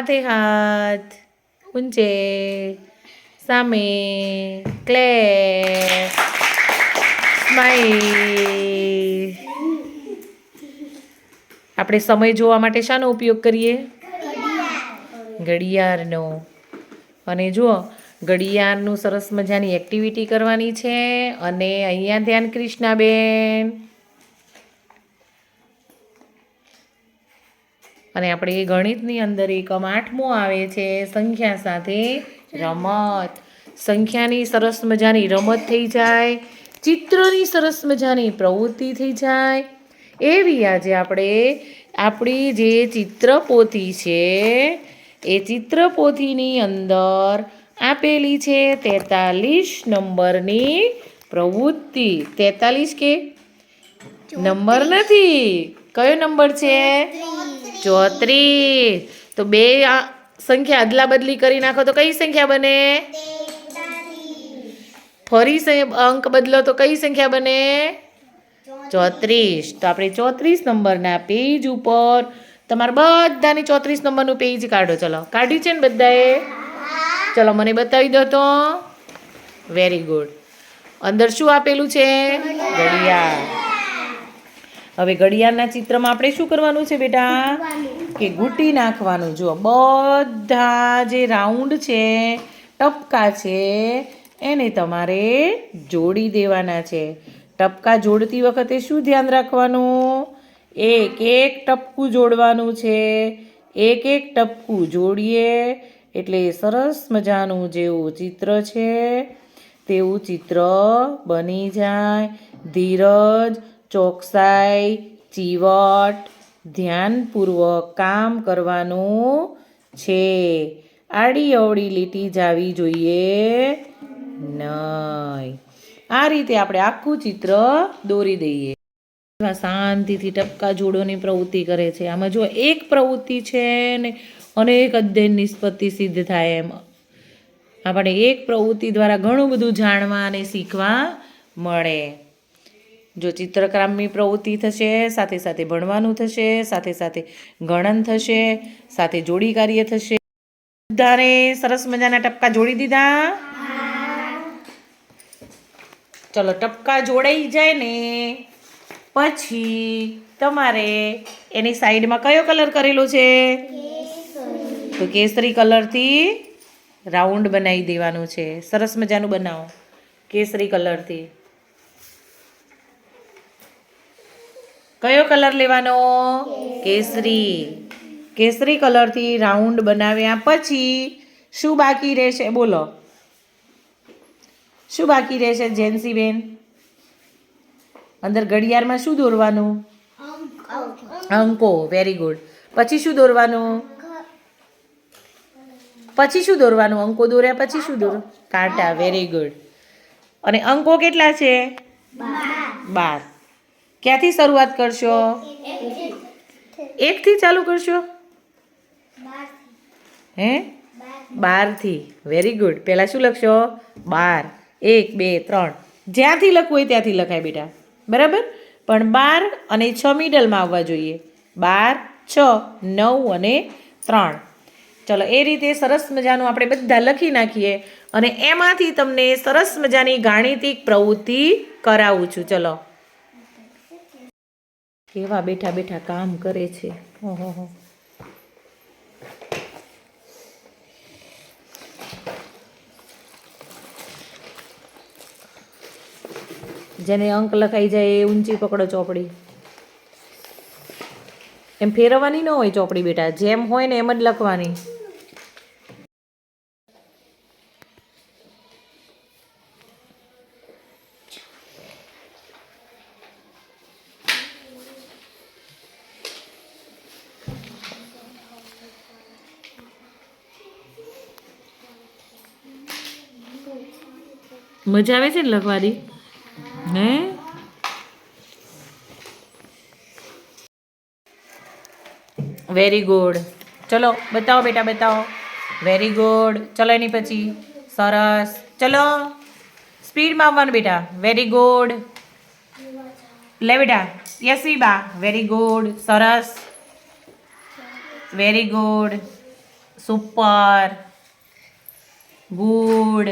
હાથે હાથ, ઊંચે, સામે ક્લેપ સ્માઈલ આપણે સમય જોવા માટે શાનો ઉપયોગ કરીએ? ઘડિયાળનો. અને જુઓ, ઘડિયાળનું સરસ મજાની એક્ટિવિટી કરવાની છે. અને અહીંયા ધ્યાન કૃષ્ણાબેન. અને આપણે ગણિતની અંદર એકમ આઠમો આવે છે સંખ્યા સાથે રમત. સંખ્યાની સરસ મજાની રમત થઈ જાય ચિત્રની સરસ મજાની પ્રવૃત્તિ થઈ જાય. એવી આજે આપણે આપણી જે ચિત્રપોથી છે એ ચિત્રપોથીની અંદર આપેલી છે તેતાલીસ નંબરની પ્રવૃત્તિ. તેતાલીસ કે? નંબર નથી. કયો નંબર છે? ચોત્રીસ. તો બે સંખ્યા અદલા બદલી કરી નાખો તો કઈ સંખ્યા બને? ફરી અંક બદલો તો કઈ સંખ્યા બને? ચોત્રીસ. તો આપણે ચોત્રીસ નંબરના પેજ ઉપર તમારે બધાની ચોત્રીસ નંબરનું પેજ કાઢો. ચલો, કાઢ્યું છે ને બધાએ? ચલો, મને બતાવી દો તો. વેરી ગુડ અંદર શું આપેલું છે? ઘડિયાળ. હવે ઘડિયાળના ચિત્રમાં આપણે શું કરવાનું છે બેટા? કે ઘૂંટી નાખવાનું. જુઓ, બધા જે રાઉન્ડ છે, ટપકા છે, એને તમારે જોડી દેવાના છે. ટપકા જોડતી વખતે શું ધ્યાન રાખવાનું? એક એક ટપકું જોડવાનું છે. એક એક ટપકું જોડીએ. એટલે સરસ મજાનું જેવું ચિત્ર છે. તેવું ચિત્ર બની જાય. ધીરજ ચોકસાઈ, ચીવટ, ધ્યાનપૂર્વક કામ કરવાનું છે. આડી અવળી લીટી જાવી જોઈએ નહીં. આ રીતે આપણે આખું ચિત્ર દોરી દઈએ. શાંતિથી ટપકા જોડોની પ્રવૃત્તિ કરે છે. આમાં જો એક પ્રવૃત્તિ છે ને અનેક અધ્યયન નિષ્પત્તિ સિદ્ધ થાય એમ. આપણે એક પ્રવૃત્તિ દ્વારા ઘણું બધું જાણવા અને શીખવા મળે. જો ચિત્રકામની પ્રવૃત્તિ થશે, સાથે સાથે ભણવાનું થશે, સાથે સાથે ગણન થશે, સાથે જોડી કાર્ય થશે. બધાને સરસ મજાના ટપકા જોડી દીધા. ચલો, ટપકા જોડાઈ જાય ને, પછી તમારે એની સાઈડમાં કયો કલર કરેલો છે? તો કેસરી કલરથી રાઉન્ડ બનાવી દેવાનું છે. સરસ મજાનું બનાવો. કેસરી કલરથી. કયો કલર લેવાનો? કેસરી. કેસરી. કલરથી રાઉન્ડ બનાવ્યા પછી શું બાકી રહેશે? બોલો. શું બાકી રહેશે જેન્સીબેન અંદર ઘડિયાળમાં શું દોરવાનું? અંકો. વેરી ગુડ પછી શું દોરવાનું? પછી શું દોરવાનું? અંકો દોર્યા પછી શું દોર? કાંટા. વેરી ગુડ અને અંકો કેટલા છે? બાર. ક્યાંથી શરૂઆત કરશો? એકથી ચાલુ કરશો? હે? બારથી. વેરી ગુડ પહેલાં શું લખશો? બાર. એક, બે, ત્રણ. જ્યાંથી લખવું હોય ત્યાંથી લખાય બેટા. બરાબર? પણ બાર અને છ મિડલમાં આવવા જોઈએ. બાર, છ, નવ અને ત્રણ. ચલો, એ રીતે સરસ મજાનું આપણે બધા લખી નાખીએ અને એમાંથી તમને સરસ મજાની ગાણિતિક પ્રવૃત્તિ કરાવું છું. ચલો. કેવા બેઠા બેઠા કામ કરે છે. ઓહો જેને અંક લખાઈ જાય એ ઊંચી પકડો ચોપડી. એમ ફેરવવાની ન હોય ચોપડી બેટા, જેમ હોય ને એમ જ લખવાની. મજા આવે છે ને લખવાની? હે વેરી ગુડ ચલો, બતાવો બેટા, બતાવો. વેરી ગુડ ચલો એની પછી. સરસ. ચલો. સ્પીડમાં આવવાનું બેટા. વેરી ગુડ લે બેટા. યસી બા વેરી ગુડ સરસ. વેરી ગુડ સુપર ગુડ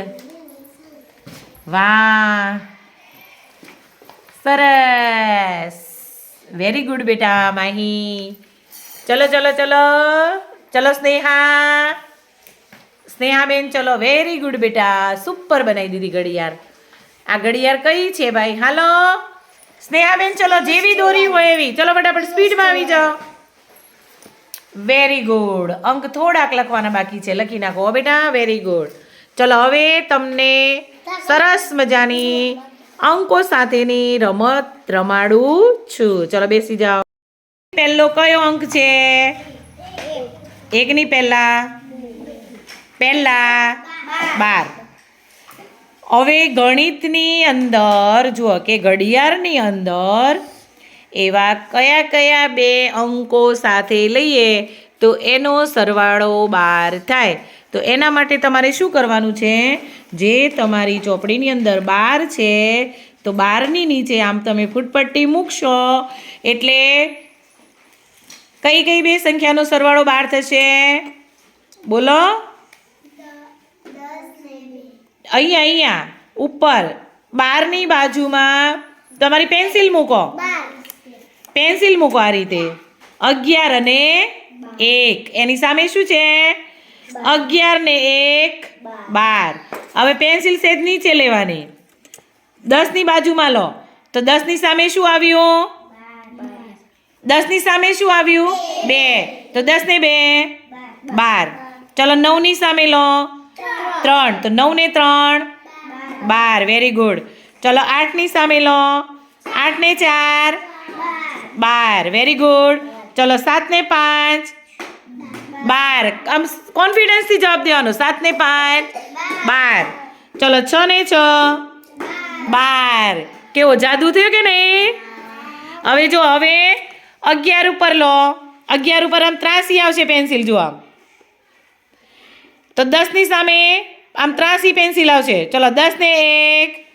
વાહ. સરસ. વેરી ગુડ બેટા, માહી. ચલો ચલો ચલો. ચલો, સ્નેહા. સ્નેહાબેન ચલો. વેરી ગુડ બેટા. સુપર બનાવી દીધી ઘડિયાળ. આ ઘડિયાળ કઈ છે ભાઈ? હાલો. સ્નેહાબેન ચલો. જેવી દોરી હોય એવી. ચલો, ફટાફટ સ્પીડમાં આવી જાઓ. વેરી ગુડ અંક થોડાક લખવાના બાકી છે. લખી નાખો બેટા. વેરી ગુડ ચલો હવે તમને સરસ મજાની અંકો સાથેની રમત રમાડું છું. ચલો બેસી જાઓ. પહેલો કયો અંક છે? એકની પહેલા. પહેલા. બાર. હવે ગણિતની અંદર જુઓ કે ઘડિયાળની અંદર એવા કયા કયા બે અંકો સાથે લઈએ તો એનો સરવાળો બાર થાય. તો એના માટે તમારે શું કરવાનું છે? જે તમારી ચોપડીની અંદર બાર છે, તો બારની નીચે આમ તમે ફૂટપટ્ટી મૂકશો. એટલે કઈ કઈ બે સંખ્યાનો સરવાળો બાર થશે? બોલો. અહીંયા અહીંયા, ઉપર. બારની બાજુમાં તમારી પેન્સિલ મૂકો. પેન્સિલ મૂકો આ રીતે. અગિયાર અને એક. એની સામે શું છે? અગિયાર ને એક બાર. હવે પેન્સિલ સેજ નીચે લેવાની. દસની બાજુમાં લો. તો દસની સામે શું આવ્યું? દસની સામે શું આવ્યું? બે. તો દસ ને બે. બાર. ચલો નવની સામે લો. ત્રણ. તો નવ ને ત્રણ. બાર. વેરી ગુડ ચલો આઠની સામે લો. આઠ ને ચાર. બાર. વેરી ગુડ ચલો સાત ને પાંચ. બાર. આમ કોન્ફિડન્સથી જવાબ દેવાનો. સાત ને પાંચ. બાર. ચલો, છ ને છ. બાર. કેવો, જાદુ થયો કે નહીં? હવે જો, હવે અગિયાર ઉપર લો. અગિયાર ઉપર આમ ત્રાસી આવશે પેન્સિલ જો આમ. તો દસની સામે આમ ત્રાસી પેન્સિલ આવશે. ચલો દસ ને એક.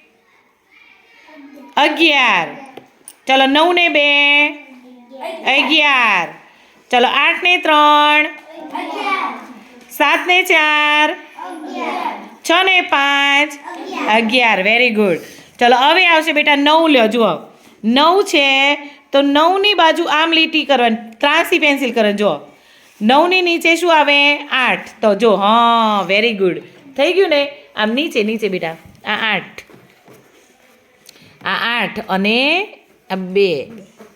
અગિયાર. ચલો નવ ને બે. અગિયાર. ચલો આઠ ને ત્રણ. સાત ને ચાર. છ ને પાંચ. અગિયાર. વેરી ગુડ ચલો, હવે આવશે બેટા નવ, લ્યો, જુઓ. નવ છે, તો નવની બાજુ આમ લીટી કરવાની, ત્રાસી પેન્સિલ કરવાની, જુઓ. નવની નીચે શું આવે? આઠ. તો જો, હા વેરી ગુડ થઈ ગયું ને? આમ નીચે નીચે બેટા. આ આઠ. આ આઠ અને આ બે.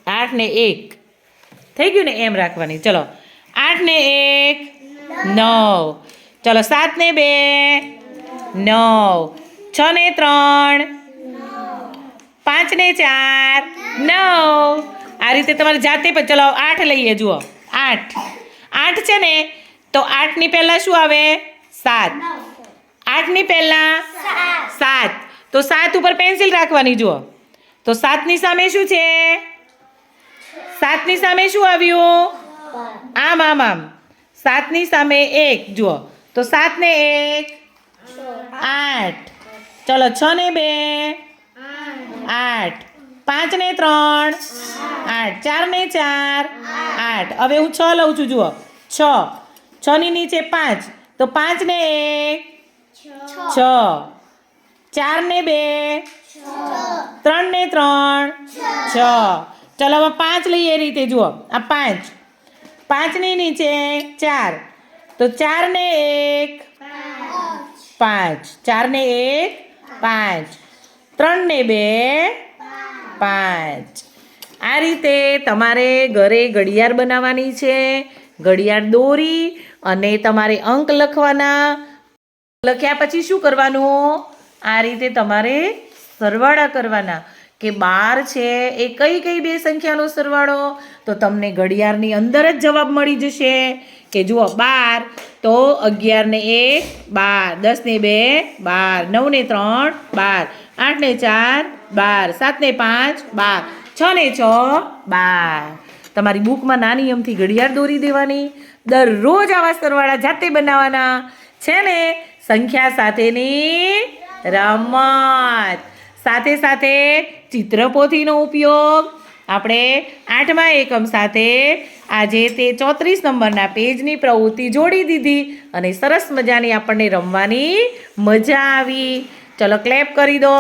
આઠ ને એક. થઈ ગયું ને? એમ રાખવાની. ચલો આઠ ને એક, નવ. ચલો, સાત ને બે, નવ. છ ને ત્રણ, પાંચ ને ચાર, નવ. આ રીતે તમારે જાતે પણ ચલો, આઠ લઈએ, જુઓ. આઠ. આઠ છે ને, તો આઠની પહેલાં શું આવે? સાત. આઠની પહેલાં સાત. તો સાત ઉપર પેન્સિલ રાખવાની, જુઓ. તો સાતની સામે શું છે? સાતની સામે શું આવ્યું? આમ આમ આમ. સાતની સામે એક, જુઓ. તો સાત ને એક, આઠ. ચલો છ ને બે, આઠ. પાંચ ને ત્રણ, આઠ. ચાર ને ચાર, આઠ. હવે હું છ લઉં છું, જુઓ. છ. છ ની નીચે પાંચ. તો પાંચ ને એક, છ. ચાર ને બે ત્રણ ને ત્રણ, છ. ચલો, હવે પાંચ લઈએ રીતે, જુઓ. આ પાંચ. પાંચની નીચે ચાર. તો ચાર ને એક, પાંચ. ચાર ને એક, પાંચ. ત્રણ ને બે, પાંચ. આ રીતે તમારે ઘરે ઘડિયાળ બનાવવાની છે, ઘડિયાળ દોરી અને તમારે અંક લખવાના. લખ્યા પછી શું કરવાનું? આ રીતે તમારે સરવાળા કરવાના. કે બાર છે એ કઈ કઈ બે સંખ્યાનો સરવાળો? તો તમને ઘડિયાળની અંદર જ જવાબ મળી જશે કે જુઓ બાર, તો અગિયાર ને એક, બાર. દસ ને બે, બાર. નવ ને ત્રણ, બાર. આઠ ને ચાર, બાર. સાત ને પાંચ, બાર. છ ને છ, બાર. તમારી બુકમાં નાની અમથી ઘડિયાળ દોરી દેવાની. દરરોજ આવા સરવાળા જાતે બનાવવાના. છે ને? સંખ્યા સાથેની રમત. સાથે સાથે ચિત્રપોથીનો ઉપયોગ. આપણે આઠમા એકમ સાથે આજે તે ચોત્રીસ નંબરના પેજની પ્રવૃત્તિ જોડી દીધી અને સરસ મજાની આપણને રમવાની મજા આવી. ચલો ક્લેપ કરી દો.